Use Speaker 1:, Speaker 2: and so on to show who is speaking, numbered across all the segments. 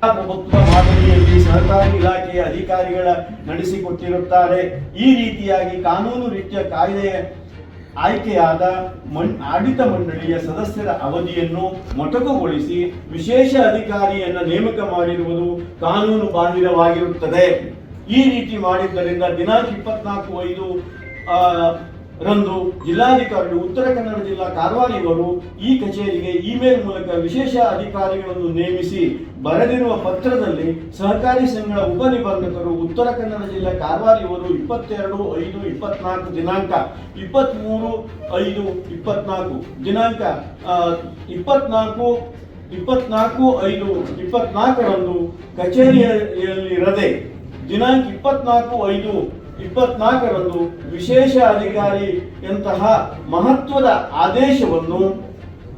Speaker 1: ಪ್ರಭುತ್ವ ಮಾದರಿಯಲ್ಲಿ ಸಹಕಾರಿ ಇಲಾಖೆಯ ಅಧಿಕಾರಿಗಳ ನಡೆಸಿಕೊಟ್ಟಿರುತ್ತಾರೆ. ಈ ರೀತಿಯಾಗಿ ಕಾನೂನು ರೀತಿಯ ಕಾಯ್ದೆಯ ಆಯ್ಕೆಯಾದ ಮಣ್, ಆಡಳಿತ ಮಂಡಳಿಯ ಸದಸ್ಯರ ಅವಧಿಯನ್ನು ಮೊಟಕುಗೊಳಿಸಿ ವಿಶೇಷ ಅಧಿಕಾರಿಯನ್ನು ನೇಮಕ ಮಾಡಿರುವುದು ಕಾನೂನು ಬಾಹಿರವಾಗಿರುತ್ತದೆ. ಈ ರೀತಿ ಮಾಡಿದ್ದರಿಂದ ದಿನಾಂಕ ಇಪ್ಪತ್ನಾಲ್ಕು ಐದು ರಂದು ಜಿಲ್ಲಾಧಿಕಾರಿಗಳು ಉತ್ತರ ಕನ್ನಡ ಜಿಲ್ಲಾ ಕಾರವಾರ ಇವರು ಈ ಕಚೇರಿಗೆ ಇಮೇಲ್ ಮೂಲಕ ವಿಶೇಷ ಅಧಿಕಾರಿಗಳನ್ನು ನೇಮಿಸಿ ಬರೆದಿರುವ ಪತ್ರದಲ್ಲಿ ಸಹಕಾರಿ ಸಂಘಗಳ ಉಪನಿಬಂಧಕರು ಉತ್ತರ ಕನ್ನಡ ಜಿಲ್ಲಾ ಕಾರವಾರ ಇವರು ಇಪ್ಪತ್ತೆರಡು, ಐದು, ಇಪ್ಪತ್ನಾಲ್ಕು ದಿನಾಂಕ ಇಪ್ಪತ್ತ್ಮೂರು ಐದು, ಇಪ್ಪತ್ನಾಲ್ಕು ದಿನಾಂಕ ಇಪ್ಪತ್ನಾಲ್ಕು ಇಪ್ಪತ್ನಾಲ್ಕು, ಐದು, ಇಪ್ಪತ್ನಾಲ್ಕರಂದು ಕಚೇರಿಯಲ್ಲಿರದೆ ದಿನಾಂಕ ಇಪ್ಪತ್ನಾಲ್ಕು, ಐದು ಇಪ್ಪತ್ನಾಲ್ಕರಂದು ವಿಶೇಷ ಅಧಿಕಾರಿ ಎಂತಹ ಮಹತ್ವದ ಆದೇಶವನ್ನು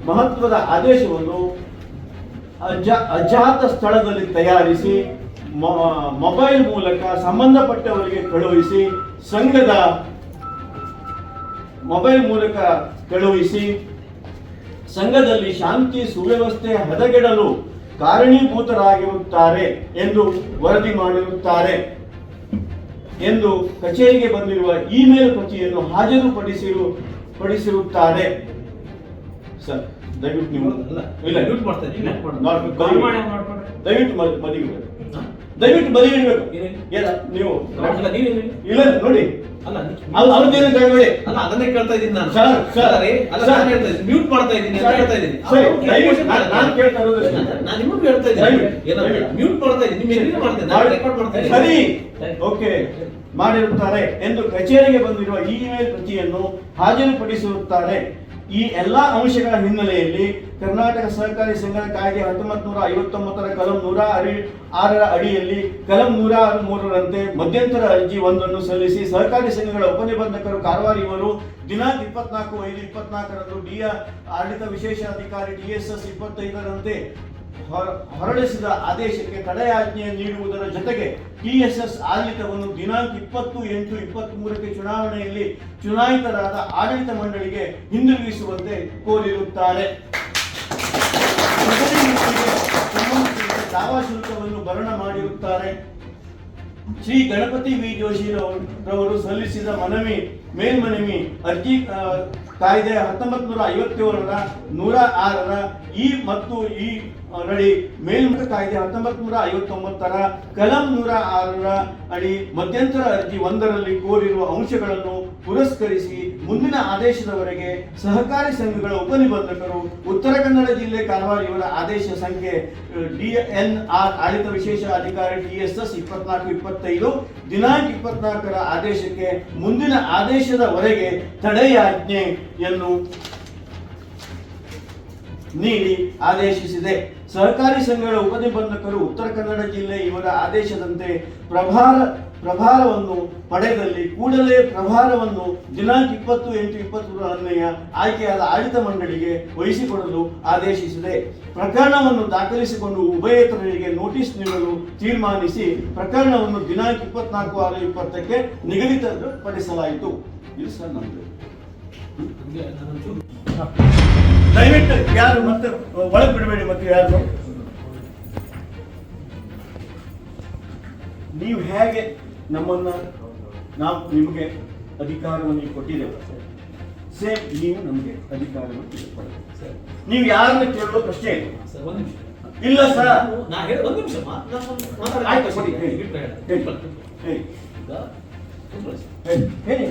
Speaker 1: ಮಹತ್ವದ ಆದೇಶವನ್ನು ಅಜ, ಅಜಾತ ಸ್ಥಳದಲ್ಲಿ ತಯಾರಿಸಿ ಮೊಬೈಲ್ ಮೂಲಕ ಸಂಬಂಧಪಟ್ಟವರಿಗೆ ಕಳುಹಿಸಿ, ಸಂಘದ ಮೊಬೈಲ್ ಮೂಲಕ ಕಳುಹಿಸಿ, ಸಂಘದಲ್ಲಿ ಶಾಂತಿ ಸುವ್ಯವಸ್ಥೆ ಹದಗೆಡಲು ಕಾರಣೀಭೂತರಾಗಿರುತ್ತಾರೆ ಎಂದು ವರದಿ ಮಾಡಿರುತ್ತಾರೆ. ಎಂದು ಕಚೇರಿಗೆ ಬಂದಿರುವ ಇಮೇಲ್ ಪ್ರತಿಯನ್ನು ಹಾಜರುಪಡಿಸಿರು ಪಡಿಸಿರುತ್ತಾರೆ. ಸರ್ ದಯವಿಟ್ಟು ನೀವು
Speaker 2: ಅಲ್ಲ,
Speaker 1: ಇಲ್ಲ. ದಯವಿಟ್ಟು ಮದ್- ದಯವಿಟ್ಟು ಬದಿಗಿಡ್ಬೇಕು? ಏನ ನೀವು ಇಲ್ಲ ನೋಡಿ. ಅವ್ರದ್ದೇನು ತಗೊಳ್ಳಿ
Speaker 2: ಅಲ್ಲ, ಅದನ್ನೇ ಕೇಳ್ತಾ ಇದ್ದೀನಿ ನಾನು.
Speaker 1: ಸರ್, ಸರ್,
Speaker 2: ಅಲ್ಲ ಅಲ್ಲ, ನಾನು ಹೇಳ್ತಾ ಇದ್ದೀನಿ ಮ್ಯೂಟ್ ಮಾಡ್ತಾ ಇದ್ದೀನಿ ಅಂತ ಹೇಳ್ತಾ ಇದ್ದೀನಿ.
Speaker 1: ನಾನು- ಕೇಳ್ತಾ ಇರೋದು.
Speaker 2: ನಾನು- ನಾನು ಹೇಳ್ತಾ ಇದ್ದೀನಿ.
Speaker 1: ಏನೋ
Speaker 2: ಮ್ಯೂಟ್ ಮಾಡ್ತಾ ಇದ್ದೀನಿ. ನಿಮ್ಮ ಎಲ್ಲಿ ಮಾಡ್ತೀನಿ ನಾನು ರೆಕಾರ್ಡ್ ಮಾಡ್ತಾ ಇದ್ದೀನಿ
Speaker 1: ಸರಿ.
Speaker 2: ಸರಿ.
Speaker 1: ಓಕೆ. ಮಾಡಿರುತ್ತಾರೆ ಎಂದು ಕಚೇರಿಗೆ ಬಂದಿರುವ ಇಮೇಲ್ ಪ್ರತಿಯನ್ನು ಹಾಜರುಪಡಿಸಿರುತ್ತಾರೆ ಈ ಎಲ್ಲಾ ಅಂಶಗಳ ಹಿನ್ನೆಲೆಯಲ್ಲಿ ಕರ್ನಾಟಕ ಸಹಕಾರಿ ಸಂಘದ ಕಾಯ್ದೆ ಹತ್ತೊಂಬತ್ತು ನೂರ ಐವತ್ತೊಂಬತ್ತರ ಕಲಂ ನೂರ ಅರಿ ಆರರ ಅಡಿಯಲ್ಲಿ ಕಲಂ ನೂರ ಮೂರರಂತೆ ಮಧ್ಯಂತರ ಅರ್ಜಿ ಒಂದನ್ನು ಸಲ್ಲಿಸಿ ಸಹಕಾರಿ ಸಂಘಗಳ ಉಪನಿಬಂಧಕರು ಕಾರವಾರ ಇವರು ದಿನಾಂಕ ಇಪ್ಪತ್ನಾಲ್ಕು ಐದು ಇಪ್ಪತ್ನಾಲ್ಕರಂದು ಡಿಯ ಆಡಳಿತ ವಿಶೇಷ ಅಧಿಕಾರಿ ಡಿಎಸ್ಎಸ್ ಇಪ್ಪತ್ತೈದರಂತೆ ಹೊರಡಿಸಿದ ಆದೇಶಕ್ಕೆ ತಡೆಯಾಜ್ಞೆ ನೀಡುವುದರ ಜೊತೆಗೆ ಟಿಎಸ್ಎಸ್ ಆಡಳಿತವನ್ನು ದಿನಾಂಕ ಇಪ್ಪತ್ತು ಎಂಟು ಇಪ್ಪತ್ತ್ ಮೂರಕ್ಕೆ ಚುನಾವಣೆಯಲ್ಲಿ ಚುನಾಯಿತರಾದ ಆಡಳಿತ ಮಂಡಳಿಗೆ ಹಿಂದಿರುಗಿಸುವಂತೆ ಕೋರಿರುತ್ತಾರೆ. ದಾವಾ ಶುಲ್ಕವನ್ನು ಭರಣ ಮಾಡಿರುತ್ತಾರೆ. ಶ್ರೀ ಗಣಪತಿ ವಿ ಜೋಶಿ ರವರು ಸಲ್ಲಿಸಿದ ಮನವಿ ಮೇಲ್ಮನವಿ ಅರ್ಜಿ ಕಾಯ್ದೆ ಹತ್ತೊಂಬತ್ತು ನೂರ ಐವತ್ತೇಳರ ನೂರ ಆರರ ಈ ಮತ್ತು ಈ ನಡಿ ಮೇಲ್ಮನ ಕಾಯ್ದೆ ಹತ್ತೊಂಬತ್ತು ನೂರ ಐವತ್ತೊಂಬತ್ತರ ಕಲಂ ನೂರ ಆರರ ಅಡಿ ಮಧ್ಯಂತರ ಅರ್ಜಿ ಒಂದರಲ್ಲಿ ಕೋರಿರುವ ಅಂಶಗಳನ್ನು ಪುರಸ್ಕರಿಸಿ ಮುಂದಿನ ಆದೇಶದವರೆಗೆ ಸಹಕಾರಿ ಸಂಘಗಳ ಉಪನಿಬಂಧಕರು ಉತ್ತರ ಕನ್ನಡ ಜಿಲ್ಲೆ ಕಾರವಾರ ಇವರ ಆದೇಶ ಸಂಖ್ಯೆ ಡಿ ಎನ್ ಆರ್ ಆಡಳಿತ ವಿಶೇಷ ಅಧಿಕಾರಿ ಡಿ ಎಸ್ ಎಸ್ ಇಪ್ಪತ್ನಾಲ್ಕು ಇಪ್ಪತ್ತೈದು ದಿನಾಂಕ ಇಪ್ಪತ್ನಾಲ್ಕರ ಆದೇಶಕ್ಕೆ ಮುಂದಿನ ಆದೇಶದವರೆಗೆ ತಡೆಯಾಜ್ಞೆಯನ್ನು ನೀಡಿ ಆದೇಶಿಸಿದೆ. ಸಹಕಾರಿ ಸಂಘಗಳ ಉಪನಿಬಂಧಕರು ಉತ್ತರ ಕನ್ನಡ ಜಿಲ್ಲೆ ಇವರ ಆದೇಶದಂತೆ ಪ್ರಭಾರ, ಪ್ರಭಾರವನ್ನು ಪಡೆದಲ್ಲಿ ಕೂಡಲೇ ಪ್ರಭಾರವನ್ನು ದಿನಾಂಕ ಇಪ್ಪತ್ತು ಎಂಟು ಇಪ್ಪತ್ತು ಅನ್ವಯ ಆಯ್ಕೆಯಾದ ಆಡಳಿತ ಮಂಡಳಿಗೆ ವಹಿಸಿಕೊಡಲು ಆದೇಶಿಸಿದೆ. ಪ್ರಕರಣವನ್ನು ದಾಖಲಿಸಿಕೊಂಡು ಉಭಯೇತರರಿಗೆ ನೋಟಿಸ್ ನೀಡಲು ತೀರ್ಮಾನಿಸಿ ಪ್ರಕರಣವನ್ನು ದಿನಾಂಕ ಇಪ್ಪತ್ನಾಲ್ಕು ಆರು ಇಪ್ಪತ್ತಕ್ಕೆ ನಿಗದಿತಪಡಿಸಲಾಯಿತು. ಇದು ಸರ್ ದಯವಿಟ್ಟು ಯಾರು ಮತ್ತೆ ಒಳಗೆ ಬಿಡಬೇಡಿ ಮತ್ತೆ ಯಾರು? ನೀವು ಹೇಗೆ ನಮ್ಮನ್ನ ನಾವು ನಿಮಗೆ ಅಧಿಕಾರವನ್ನು ಕೊಟ್ಟಿದ್ದೇವೆ? ಸೇಮ್ ನೀವು ನಮಗೆ ಅಧಿಕಾರವನ್ನು
Speaker 2: ಸರ್,
Speaker 1: ನೀವು ಯಾರನ್ನ ಕೇಳೋ ಪ್ರಶ್ನೆ ಇಲ್ಲ
Speaker 2: ಸರ್, ಒಂದು ನಿಮಿಷ
Speaker 1: ಆಯ್ತು ಹೇಳಿ. ಹೇಳಿ. ಹೇಳಿ.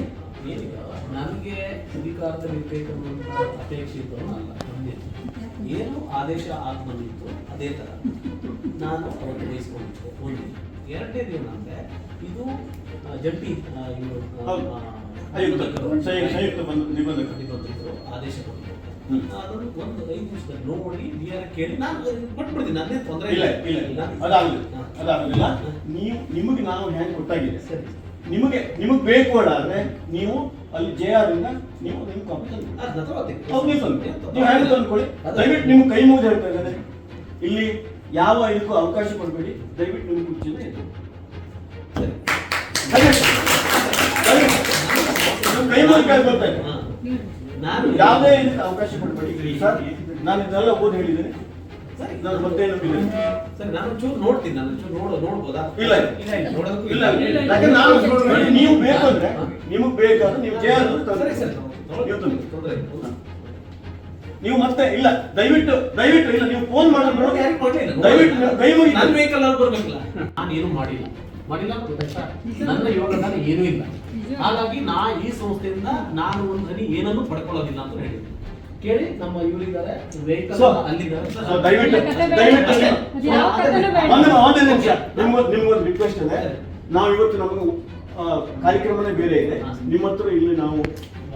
Speaker 2: ನನಗೆ ಅಧಿಕಾರದಲ್ಲಿ ಇರಬೇಕನ್ನುವಂಥ ಅಪೇಕ್ಷೆ ಇದ್ದವನು ಅಲ್ಲ. ಒಂದೇ. ಏನು ಆದೇಶ ಆಗ್ಬಂದಿತ್ತು ಅದೇ ಥರ ನಾನು ಅವತ್ತು ವಹಿಸ್ಕೊಂಡಿದ್ದೆ ಒಂದು. ಎರಡನೇದು ಏನಂದ್ರೆ ಇದು ಜಂಟಿ ಇವರು ಆದೇಶ
Speaker 1: ಕೊಟ್ಟು.
Speaker 2: ಅದನ್ನು ಒಂದು ಐದು ನಿಮಿಷದಲ್ಲಿ ನೋಡಿ ಡಿ ಕೇಳಿ. ನಾನು ಕೊಟ್ಬಿಡ್ತೀನಿ. ನನ್ನೇ ತೊಂದರೆ
Speaker 1: ಇಲ್ಲ ಇಲ್ಲ. ಇಲ್ಲ ಅದಾಗಲಿಲ್ಲ ಅದಾಗಲಿಲ್ಲ ನೀವು ನಿಮಗೆ ನಾನು ಹ್ಯಾಂಗ್ ಕೊಟ್ಟಾಗಿದೆ.
Speaker 2: ಸರಿ.
Speaker 1: ನಿಮಗೆ ನಿಮಗೆ ಬೇಕು ಅಲ್ಲ ಅಂದ್ರೆ ನೀವು ಅಲ್ಲಿ ಜೆ ಆರ್ ಇಂದ ನೀವು ನಿಮ್ಮ ಕಂಪ್ನಿ ನೀವು ಹ್ಯಾಂಡ್ ತಂದ್ಕೊಳ್ಳಿ ದಯವಿಟ್ಟು ನಿಮ್ಗೆ ಕೈ ಮುಗಿದು ಹೇಳ್ತಾ ಇದ್ದಾರೆ. ಇಲ್ಲಿ ಯಾವ ಇದಕ್ಕೂ ಅವಕಾಶ ಕೊಡಬೇಡಿ. ದಯವಿಟ್ಟು ನಿಮ್ಮ ಕುರ್ಚಿಯಿಂದ ಎದ್ದು. ದಯವಿಟ್ಟು. ಕೈ ಮುಗಿದು ಇದ್ದೀನಿ. ಯಾವುದೇ ಇದಕ್ಕೆ ಅವಕಾಶ ಕೊಡಬೇಡಿ. ಸರ್ ನಾನು ಇದೆಲ್ಲ ಓದಿ ಹೇಳಿದ್ದೇನೆ.
Speaker 2: ಸರಿ.
Speaker 1: ನಾನು ಮತ್ತೆ ಇಲ್ಲ
Speaker 2: ಸರಿ ನಾನು ಚೂರು ನೋಡ್ತೀನಿ ನಾನು ಚೂರು ನೋಡೋ ನೋಡ್ಬೋದಾ?
Speaker 1: ಇಲ್ಲ.
Speaker 2: ಇಲ್ಲ. ಇಲ್ಲ ನೋಡೋದಕ್ಕೂ
Speaker 1: ಇಲ್ಲ. ಯಾಕಂದ್ರೆ ನಾನು ನೀವು ಬೇಕಂದ್ರೆ ನಿಮಗೆ ಬೇಕಾದ್ರೆ ನೀವು ಜೆ ಆರ್
Speaker 2: ಸರಿ ಸರಿ. ತೊಂದ್ರೆ.
Speaker 1: ನೀವು ಮತ್ತೆ ಇಲ್ಲ ದಯವಿಟ್ಟು ದಯವಿಟ್ಟು ಇಲ್ಲ ನೀವು ಫೋನ್ ಮಾಡೋದು
Speaker 2: ನೋಡಿ, ಯಾರಿಗೂ ಕೊಡ್ಲಿಲ್ಲ.
Speaker 1: ದಯವಿಟ್ಟು ಮುಗಿದು
Speaker 2: ನನ್ನ ವೆಹಿಕಲ್ ಅಲ್ಲಿ ಬರ್ಬೇಕಿಲ್ಲ. ನಾನು ಏನು ಮಾಡಿಲ್ಲ. ಮಾಡಿಲ್ಲ ನನ್ನ ಯೋಗದಾನ ಏನೂ ಇಲ್ಲ. ಹಾಗಾಗಿ ನಾ ಈ ಸಂಸ್ಥೆಯಿಂದ ನಾನು ಒಂದು ಹನಿ ಏನನ್ನು ಪಡ್ಕೊಳ್ಳೋದಿಲ್ಲ ಅಂತ ಹೇಳಿದ್ದೆ ಕೇಳಿ ನಮ್ಮ ಇವರಿದ್ದಾರೆ ವೆಹಿಕಲ್ ಅಲ್ಲಿದ್ದಾರೆ
Speaker 1: ದಯವಿಟ್ಟು ದಯವಿಟ್ಟು ನಿಮಿಷ ನಿಮ್ಗೊಂದು ನಿಮ್ಗೊಂದು ರಿಕ್ವೆಸ್ಟ್ ಇದೆ. ನಾವು ಇವತ್ತು ನಮಗೆ ಕಾರ್ಯಕ್ರಮನೇ ಬೇರೆ ಇದೆ. ನಿಮ್ಮ ಹತ್ರ ಇಲ್ಲಿ ನಾವು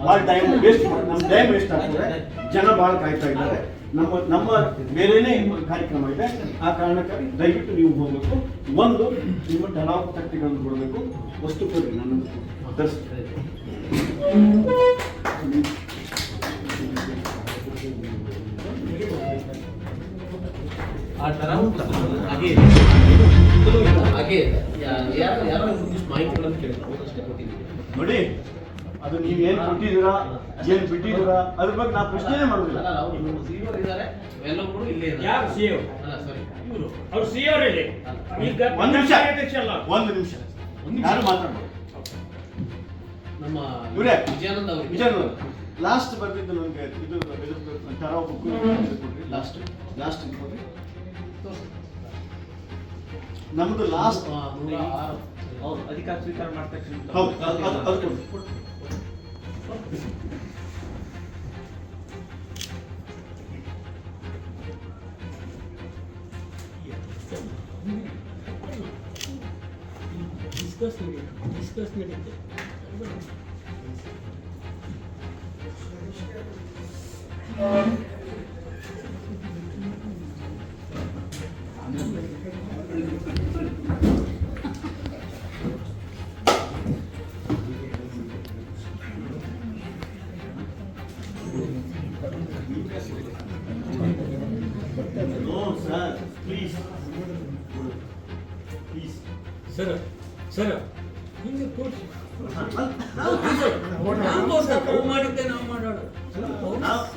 Speaker 1: ಭಾಳ ಟೈಮ್ ವೇಸ್ಟ್ ಮಾಡಿ ನಮ್ಮ ಟೈಮ್ ವೇಸ್ಟ್ ಆಗ್ತದೆ. ಜನ ಭಾಳ ಕಾಯ್ತಾ ಇದ್ದಾರೆ. ನಮ್ಮ ನಮ್ಮ ಬೇರೆನೇ ಕಾರ್ಯಕ್ರಮ ಇದೆ. ಆ ಕಾರಣಕ್ಕಾಗಿ ದಯವಿಟ್ಟು ನೀವು ಹೋಗಬೇಕು. ಒಂದು ನಿಮ್ಮ ಟಲಾವ್ ತಟ್ಟಿಗಳನ್ನು ಕೊಡಬೇಕು. ವಸ್ತು ಕೊಡಿ ನನ್ನ
Speaker 2: ಆ ಹಾಗೆ ಹಾಗೆ ಯಾರು ಯಾರೋ ಒಂದಿಷ್ಟು ಮಾಹಿತಿಗಳನ್ನು ಕೇಳಿದ್ರು. ಕೊಟ್ಟಿದ್ದೀನಿ
Speaker 1: ನೋಡಿ ಅದು ನೀವ್ ಏನ್ ಕೊಟ್ಟಿದ್ದೀರಾ ಏನ್ ಬಿಟ್ಟಿದ್ದೀರಾ ಅದ್ರ ಬಗ್ಗೆ ನಾವು ಪ್ರಶ್ನೆ ಮಾಡೋದಿಲ್ಲ.
Speaker 2: ಅವರು
Speaker 3: ಯಾರು?
Speaker 2: ಅಲ್ಲ ಸಾರಿ ಇವರು.
Speaker 3: ಅವ್ರು ಹೇಳಿ ಈಗ
Speaker 1: ಒಂದ್ ನಿಮಿಷ.
Speaker 3: ಅಧ್ಯಕ್ಷ ಅಲ್ಲ
Speaker 1: ಒಂದು ನಿಮಿಷ. ಯಾರು ಮಾತಾಡ್ಬೋದು
Speaker 2: ನಮ್ಮ
Speaker 1: ಇವ್ರೇ?
Speaker 2: ವಿಜಯಾನಂದ ಅವರು.
Speaker 1: ವಿಜಯ್ ಲಾಸ್ಟ್ ಬರ್ತಿದ್ದು ನನಗೆ ಇದು ಲಾಸ್ಟ್ ಲಾಸ್ಟ್ ಕೊಡ್ರಿ. ನಮ್ದು ಲಾಸ್ಟ್
Speaker 2: ನೂರ ಆರು
Speaker 3: ಹೌದು ಅಧಿಕಾರ ಸ್ವೀಕಾರ ಮಾಡ್ತಕ್ಕಂಥ
Speaker 1: ಹೌದು ಅದು ಅದು- ಅದು ಕೊಡ್ರಿ
Speaker 3: ಡಿಸ್ಕಸ್ ಡಿಸ್ಕಸ್ ನಡೀತೆ
Speaker 1: ನೋ
Speaker 3: ಮಾಡಿದ್ದೆ ನಾವು ಮಾಡೋಣ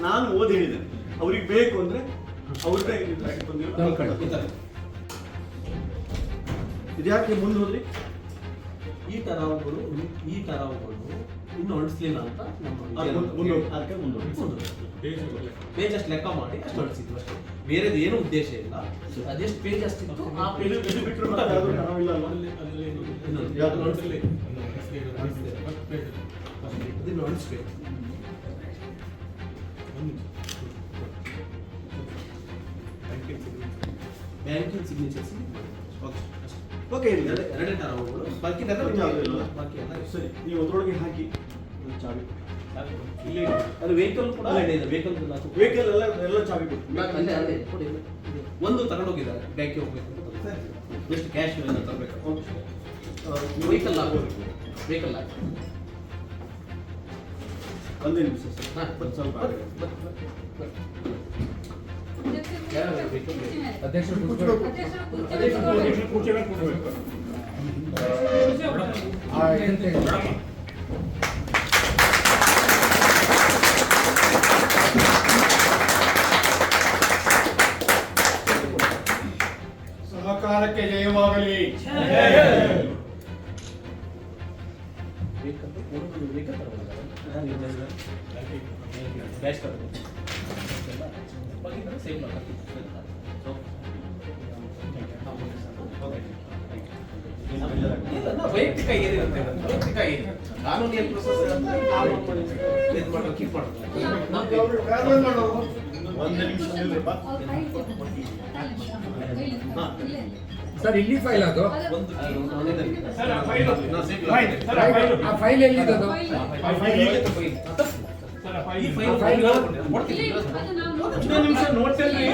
Speaker 1: ನಾನು ಓದಿ ಹೇಳಿದೆ ಅವ್ರಿಗೆ ಬೇಕು ಅಂದ್ರೆ ಅವ್ರದ್ದೇ ಇದ್ಯಾಕೆ ಮುಂದೆ ಹೋದ್ರಿ?
Speaker 2: ಈ ತರವುಗಳು ಈ ತರವುಗಳು ಇನ್ನು ಹೊಂಡಿಸ್ಲಿಲ್ಲ ಅಂತ ನಮ್ಮ
Speaker 1: ಮುಂದೆ-.
Speaker 2: ಪೇಜ್ ಅಷ್ಟು ಲೆಕ್ಕ ಮಾಡಿ ಅಷ್ಟು ಹೊಡಿಸಿದ್ವಿ ಅಷ್ಟೇ. ಬೇರೆದು ಏನು ಉದ್ದೇಶ ಇಲ್ಲ. ಅದೆಷ್ಟು ಪೇಜ್ ಅಷ್ಟಿತ್ತು ಆ ಪೇಜ್
Speaker 1: ಇದು-
Speaker 2: ಇದನ್ನು ಹೊಡಿಸ್ಬೇಕು ಬ್ಯಾಂಕಿಂಗ್ ಸಿಗ್ನೇಚರ್ಸ್
Speaker 1: ಓಕೆ ಇರ್ಲಿ.
Speaker 2: ಎರಡೇ ತರವುಗಳು ಬಾಕಿ? ಬಾಕಿ ಎಲ್ಲ
Speaker 1: ಸರಿ ನೀವು ಅದರೊಳಗೆ ಹಾಕಿ. ಚಾವಿ.
Speaker 2: ಇಲ್ಲೇ. ಅದು ವೆಹಿಕಲ್ ಕೂಡ ಅಲ್ಲೇ ಇದೆ ವೆಹಿಕಲ್
Speaker 1: ವೆಹಿಕಲ್ ಎಲ್ಲ ಎಲ್ಲ ಚಾವಿ ಕೊಟ್ಟು.
Speaker 2: ಒಂದು ತಗೊಂಡೋಗಿದ್ದಾರೆ ಬ್ಯಾಂಕಿಗೆ ಹೋಗ್ಬೇಕು ಎಷ್ಟು ಕ್ಯಾಶ್ ತರಬೇಕು. ವೆಹಿಕಲ್ ಹಾಕೋಬೇಕು. ವೆಹಿಕಲ್ ಹಾಕಿ
Speaker 1: ಒಂದೇ ನಿಮಿಷ ಸರ್
Speaker 2: ಹಾ,
Speaker 1: ಒಂದು ಸ್ವಲ್ಪ ಆಗಿದೆ.
Speaker 4: ಅಧ್ಯಕ್ಷರು
Speaker 2: ಕ್ಯಾಶ್ ತಗೊಂಡು ಸೇವ್ ವೈಯಕ್ತಿಕ ಏನಿರುತ್ತೆ ವೈಯಕ್ತಿಕ ಏನಿದೆ ಕಾನೂನು ಏನು ಪ್ರೊಸೆಸ್ ಇದು ಮಾಡೋದು ಕೀಪ್ ಮಾಡೋದು
Speaker 1: ಒಂದು ನಿಮಿಷ.
Speaker 4: ಸರ್ ಇಲ್ಲಿ ಫೈಲ್ ಅದು?
Speaker 2: ಒಂದು
Speaker 3: ಸರ್, ಆ ಫೈಲ್ ಫೈಲ್, ಆ ಫೈಲ್
Speaker 4: ಫೈಲ್ ಎಲ್ಲಿದೆ ಅದು?
Speaker 3: ಆ ಫೈಲ್
Speaker 1: ನಿಮಿಷ ನೋಡ್ತೇನೆ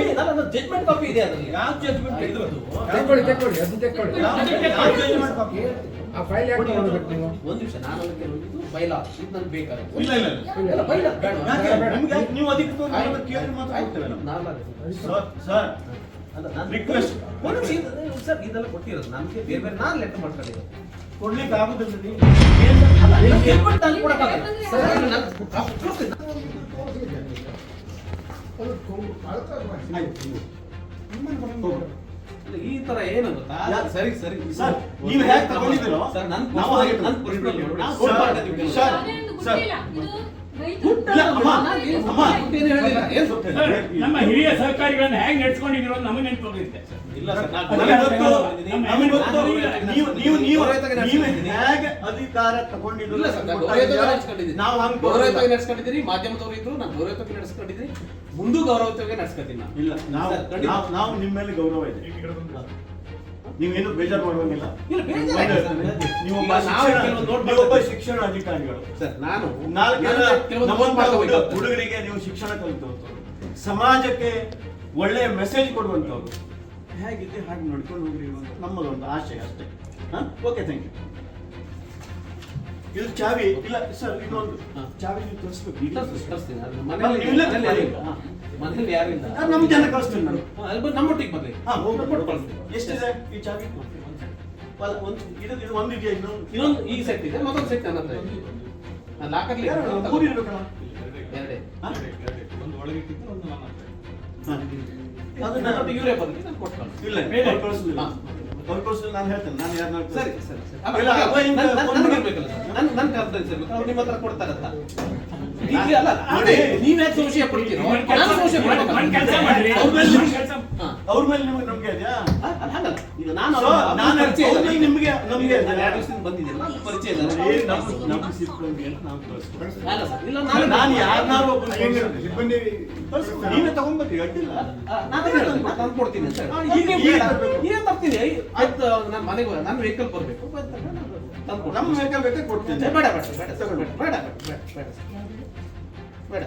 Speaker 2: ಜಜ್ಮೆಂಟ್ ಕಾಪಿ ಇದೆ ಅದರಲ್ಲಿ.
Speaker 1: ಯಾವ ಜಡ್ಜ್ಮೆಂಟ್
Speaker 2: ಇದು? ಅದು.
Speaker 4: ತೆಕ್ಕೊಳ್ಳಿ ತೆಕ್ಕೊಳ್ಳಿ ಅದನ್ನ ತೆಕ್ಕೊಳ್ಳಿ
Speaker 1: ಕಾಪಿ
Speaker 4: ಆ ಫೈಲ್ ಯಾಕೆ ನೋಡ್ಬೇಕು ನೀವು?
Speaker 2: ಒಂದು ನಿಮಿಷ ನಾನು ಅದಕ್ಕೆ ನೋಡಿದ್ದು ಬೈಲಾ ಇದು ನನಗೆ ಬೇಕಾಗುತ್ತೆ
Speaker 1: ಇಲ್ಲ ಇಲ್ಲ
Speaker 2: ಬೇಡ
Speaker 1: ನೀವು ಅದಕ್ಕೆ. ಕೇಳಿ.
Speaker 2: ನಾನು
Speaker 1: ಸರ್ ಸರ್
Speaker 2: ಅಲ್ಲ ನಾನು
Speaker 1: ರಿಕ್ವೆಸ್ಟ್
Speaker 2: ಒಂದು ಸರ್ ಇದೆಲ್ಲ ಕೊಟ್ಟಿರೋದು. ನಮಗೆ ಬೇರೆ ಬೇರೆ ನಾನು ಲೆಕ್ಕ ಮಾಡ್ಕೊಂಡಿರೋದು.
Speaker 1: ಕೊಡ್ಲಿಕ್ಕೆ ಆಗುದಿಲ್ಲ
Speaker 2: ಈ ತರ ಏನು ಗೊತ್ತಾ ಸರಿ ಸರಿ
Speaker 1: ಸರ್ ನೀವು ಹೇಗೆ ತಗೊಂಡಿದ್ದೀರೋ
Speaker 2: ಸರ್ ನನ್ನ
Speaker 1: ನಾವು
Speaker 2: ಪ್ರಶ್ನೆ
Speaker 1: ಸರ್ ಸರ್
Speaker 3: ನಮ್ಮ ಹಿರಿಯ ಸಹಕಾರಿಗಳನ್ನ ಹೆಂಗ್ ನಡ್ಸ್ಕೊಂಡಿರೋ ನಮಗೆ ನೆನಪೋಗಿರುತ್ತೆ
Speaker 1: ಅಧಿಕಾರ ನಾವು
Speaker 2: ಮಾಧ್ಯಮದವರು ಇದ್ರು ನಾನು ಗೌರವ ನಡ್ಸ್ಕೊಂಡಿದ್ದೀನಿ. ಮುಂದೂ ಗೌರವವಾಗಿ ನಡ್ಸ್ಕೊತೀನಿ
Speaker 1: ಇಲ್ಲ ನಾವು ನಾವು ನಿಮ್ಮ ಮೇಲೆ ಗೌರವ ಇದೆ. ನೀವೇನು ಬೇಜಾರು ಮಾಡುವಂಗಿಲ್ಲ ದೊಡ್ಡ ಒಬ್ಬ ಶಿಕ್ಷಣ ಅಧಿಕಾರಿಗಳು.
Speaker 2: ಸರ್ ನಾನು ನಾಲ್ಕು
Speaker 1: ಹುಡುಗರಿಗೆ ನೀವು ಶಿಕ್ಷಣ ಕಲಿತವ್ರು ಸಮಾಜಕ್ಕೆ ಒಳ್ಳೆಯ ಮೆಸೇಜ್ ಕೊಡುವಂಥವ್ರು ಹೇಗಿದೆ ಹಾಗೆ ನೋಡ್ಕೊಂಡು ಹೋಗ್ರಿ ನಮ್ಮ ಒಂದು ಅಷ್ಟೇ. ಓಕೆ ಥ್ಯಾಂಕ್ ಯು ಇದು ಚಾವಿ ಇಲ್ಲ ಸರ್ ಇದೊಂದು
Speaker 2: ಹಾ.
Speaker 1: ಚಾವಿ ನೀವು ತರಿಸ್ಬೇಕು. ಈಗ
Speaker 2: ಕಳಿಸ್ತೀನಿ ತರ್ಸ್ತೀನಿ. ಅದು
Speaker 1: ಮನೆಯಲ್ಲಿ ಇಲ್ಲ,
Speaker 2: ಮನೆಯಲ್ಲಿ
Speaker 1: ಇಲ್ಲೇ.
Speaker 2: ಯಾರಿಲ್ಲ. ಮನೇಲಿ ಯಾರಿಲ್ಲ
Speaker 1: ಹಾ, ನಮ್ಮ ಜನ ಕಳಿಸ್ತೀನಿ ನಾನು.
Speaker 2: ಹಾ, ಅದು ಬಂದು ನಮ್ಮೊಟ್ಟಿಗೆ ಬರ್ಲಿ
Speaker 1: ಹಾ ಹೋಗಿ.
Speaker 2: ಕೊಟ್ಟು ಕಳಿಸ್ತೀನಿ.
Speaker 1: ಎಷ್ಟಿದೆ ಈ ಚಾವಿ? ಅಲ್ಲ, ಒಂದು ಇದು ಇದು ಒಂದಿದೆಯಾ ಇನ್ನೊಂದು?
Speaker 2: ಇನ್ನೊಂದು ಈ ಸೆಟ್ ಇದೆ. ಮತ್ತೊಂದು ಸೆಟ್ ನನ್ನ ಹತ್ರ ಇದೆ. ನಾನು ಲಾಕರ್ಲಿ
Speaker 1: ಎರಡು ಮೂರು ಇರ್ಬೇಕಲ್ಲ?
Speaker 2: ಎರಡೇ.
Speaker 1: ಹಾ?
Speaker 3: ಒಂದು ಒಳಗಿಟ್ಟಿದ್ದು ಒಂದು ನನ್ನ ಹತ್ರ
Speaker 1: ಹಾ. ಅದು
Speaker 2: ನನ್ನ
Speaker 1: ನಾನು
Speaker 2: ಒಟ್ಟಿಗೆ ಇವರೇ ಬರ್ಲಿ ನಾನು ಕೊಟ್ಟು ಕಳಿಸ್ತೀನಿ.
Speaker 1: ಇಲ್ಲ ಮೇಲೆ. ಕಳಿಸುದಿಲ್ಲ. ಕಲ್ಪರ್ಸು ನಾನು ಹೇಳ್ತೇನೆ. ನಾನು ಯಾರನ್ನ
Speaker 2: ಸರಿ ಸರಿ
Speaker 1: ಇಲ್ಲ,
Speaker 2: ನನ್ ನನ್ ಕಾನ್ಫಿಡೆನ್ಸ್ ಇರ್ಬೇಕು ಅವ್ರು ನಿಮ್ಮ ಹತ್ರ ಕೊಡ್ತಾರಂತ ಅಲ್ಲ ನೀವ್ ಯಾಕೆ ಸಂಶಯ ಪಡ್ತೀರಿ
Speaker 1: ಅವ್ರ ಮೇಲೆ ನಿಮ್ಗೆ ನಂಬಿಕೆ ಇದೆಯಾ? ನಿಮ್ಗೆ ನಮ್ಗೆ
Speaker 2: ಬಂದಿದ್ದೀನಿ ಪರಿಚಯ ಇಲ್ಲ.
Speaker 1: ನಮ್ಮ ಸಿಬ್ಬಂದಿ ಅಂತ ನಾವು ಕಳಿಸ್ಕೊಡ್ತೀವಿ ನಾನು ಯಾರನ್ನಾರು ನೀನೆ ನೀವೇ ಅಡ್ಡಿಲ್ಲ
Speaker 2: ನಾನು ಕೊಡ್ತೀನಿ
Speaker 1: ಸರ್.
Speaker 2: ನೀನೇ ತರ್ತೀನಿ. ಆಯ್ತು ನಾನು ಮನೆಗೆ ನಾನು ವೆಹಿಕಲ್ ಬರಬೇಕು
Speaker 1: ನಮ್ಮ ವೆಹಿಕಲ್ ಬೇಕಾದ್ರೆ ಕೊಡ್ತೀನಿ.
Speaker 2: ಬೇಡ ಬೇಡ ಬೇಡ ಬೇಡ ಬೇಡ ಬೇಡ ಬೇಡ.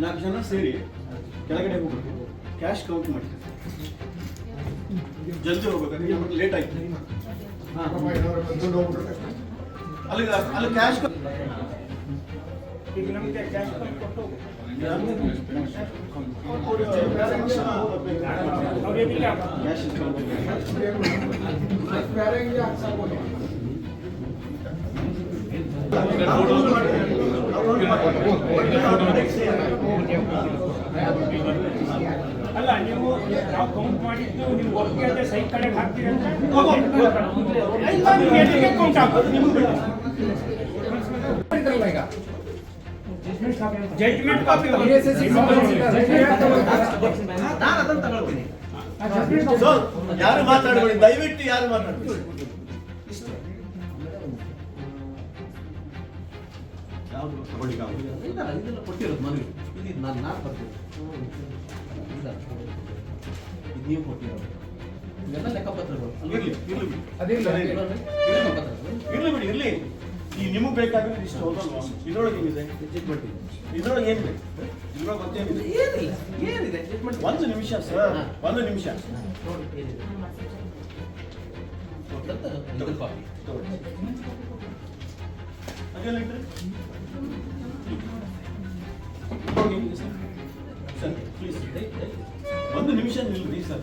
Speaker 1: ನಾಲ್ಕು ಜನ ಸೇರಿ ಕೆಳಗಡೆ ಹೋಗ್ಬೇಕು. ಕ್ಯಾಶ್ ಕೌಂಟ್ ಮಾಡಿ. ಜಲ್ದಿ ಹೋಗ್ಬೇಕು ಲೇಟ್ ಆಯ್ತು. ಅಲ್ಲಿ ಅಲ್ಲಿ ಕ್ಯಾಶ್
Speaker 3: ಕ್ಯಾಶ್ ಅಲ್ಲ, ನೀವು ನಾವು ಕೌಂಟ್ ಮಾಡಿದ್ದು ನೀವು ವರ್ಕ್ ಅದೇ ಸೈ ಕಡೆ ಹಾಕ್ತೀರಿ ಎಲ್ಲಿಗೆ ಕೌಂಟ್ ಹಾಕೋದು ನಿಮ್ಗೆ.
Speaker 4: ಈಗ
Speaker 3: ಜಡ್ಜ್ಮೆಂಟ್ ಕಾಪಿ
Speaker 2: ನಾನು ಅದನ್ನು ತಗೊಳ್ತೀನಿ.
Speaker 1: ಯಾರು ಮಾತಾಡಬೇಡಿ ದಯವಿಟ್ಟು ಯಾರು ಮಾತಾಡಬೇಡಿ ಯಾವುದು ತಗೊಳ್ಳಿಕ್ಕೆ ಆಗುದಿಲ್ಲ.
Speaker 2: ಇಲ್ಲ ಇದೆಲ್ಲ ಕೊಟ್ಟಿರೋದು ಮನವಿ ಇದು ನಾನು ನಾನು ಬರ್ತೀನಿ ಇಲ್ಲ. ಇದು ನೀವು ಕೊಟ್ಟಿರೋದು. ಇವೆಲ್ಲ ಲೆಕ್ಕಪತ್ರಗಳು.
Speaker 1: ಇರಲಿ ಇರಲಿ.
Speaker 4: ಅದಿಲ್ಲ.
Speaker 2: ಲೆಕ್ಕಪತ್ರಗಳು.
Speaker 1: ಇರ್ಲಿ ಬಿಡಿ ಇರ್ಲಿ. ಈ ನಿಮಗೆ ಬೇಕಾಗಿರೋದು ಇಷ್ಟು ಹೌದಲ್ವಾ ಇದ್ರೊಳಗೆ ಏನಿದೆ?
Speaker 2: ಜಡ್ಜ್ಮೆಂಟ್ ಇದೆ
Speaker 1: ಇದ್ರೊಳಗೆ ಏನಿದೆ? ಇದ್ರೊಳಗೆ ಮತ್ತೇನಿದೆ
Speaker 2: ಏನಿಲ್ಲ. ಏನಿದೆ? ಜಡ್ಜ್ಮೆಂಟ್
Speaker 1: ಒಂದು ನಿಮಿಷ ಸರ್ ಒಂದು ನಿಮಿಷ. ಸರ್ ಪ್ಲೀಸ್ ಒಂದು ನಿಮಿಷ ನಿಲ್ರಿ ಸರ್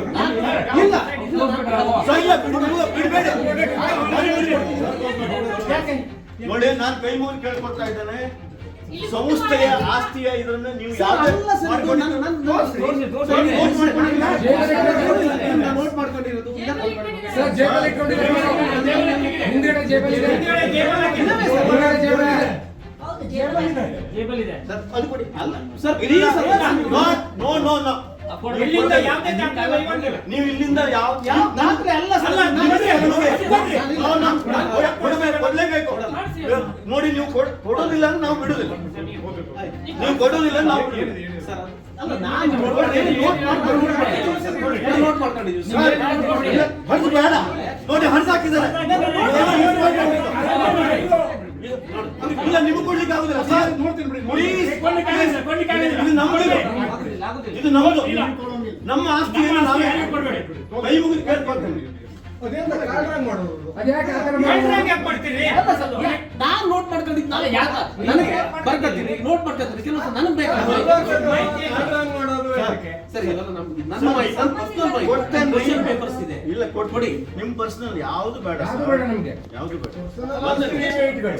Speaker 1: ನೋಡಿ ನಾನು ಕೈ ಮುಗಿದು ಕೇಳ್ಕೊಳ್ತಾ ಇದ್ದೇನೆ ಸಂಸ್ಥೆಯ ಆಸ್ತಿಯ ಇದನ್ನ ನೀವು ನೋಟ್
Speaker 2: ನೋಟ್ ಮಾಡ್ಕೊಂಡಿರೋದು
Speaker 4: ಸರ್
Speaker 2: ಅದು ಕೊಡಿ ಅಲ್ಲ ಸರ್
Speaker 1: ಇಲ್ಲ,
Speaker 2: please
Speaker 1: sir no no
Speaker 3: no ಯಾವುದೇ ಒಯ್ಯುವಂಗಿಲ್ಲ.
Speaker 1: ನೀವು ಇಲ್ಲಿಂದ ಯಾವ
Speaker 2: ಯಾವ
Speaker 1: ಎಲ್ಲ ಕೊಡಬೇಕು, ಕೊಡ್ಲೇಬೇಕು ನೋಡಿ ನೀವು ಕೊಡ್- ಕೊಡೋದಿಲ್ಲ ಅಂದ್ರೆ ನಾವು ಬಿಡುದಿಲ್ಲ ನೀವು ಕೊಡೋದಿಲ್ಲ ಅಂದ್ರೆ ನಾವು ಬಿಡುದಿಲ್ಲ
Speaker 2: ಸರ್,
Speaker 1: ಬೇಡ ನೋಡಿ ಹಣ್ ಹಾಕಿದ್ದಾರೆ ಇಲ್ಲ ನಿಮಗೆ ಕೊಡ್ಲಿಕ್ಕೆ ಆಗುದಿಲ್ಲ ಸರ್ ನೋಡ್ತೀನಿ
Speaker 3: ಬಿಡಿ ಕಾಗದ.
Speaker 1: ಇದು ನಮ್ಮದು. ಇದು ನಮ್ಮದು ನಮ್ಮ ಆಸ್ತಿ ನಾವೇ
Speaker 3: ಕೊಡ್ಬೇಡಿ.
Speaker 1: ಕೈ ಮುಗಿದು ಕೇಳ್ಕೊಳ್ತೇನೆ
Speaker 2: ನಾನ್ ನೋಟ್ ಮಾಡ್ಕೊಂಡಿದ್ದೀನಿ ನಾನು ಯಾಕ ನನಗೆ ನೋಟ್ ಮಾಡ್ಕೊತೀನಿ ಕೆಲಸ ನನಗ್ ನನಗೆ ಬೇಕಾಗ್ತದೆ
Speaker 1: ಇಲ್ಲ ಕೊಟ್ಟು
Speaker 2: ಕೊಡಿ.
Speaker 1: ನಿಮ್ ಪರ್ಸನಲ್ ಯಾವ್ದು ಬೇಡ
Speaker 4: ಯಾವ್ದು ಬೇಡ ನಮ್ಗೆ?
Speaker 1: ಯಾವ್ದು ಬೇಡ.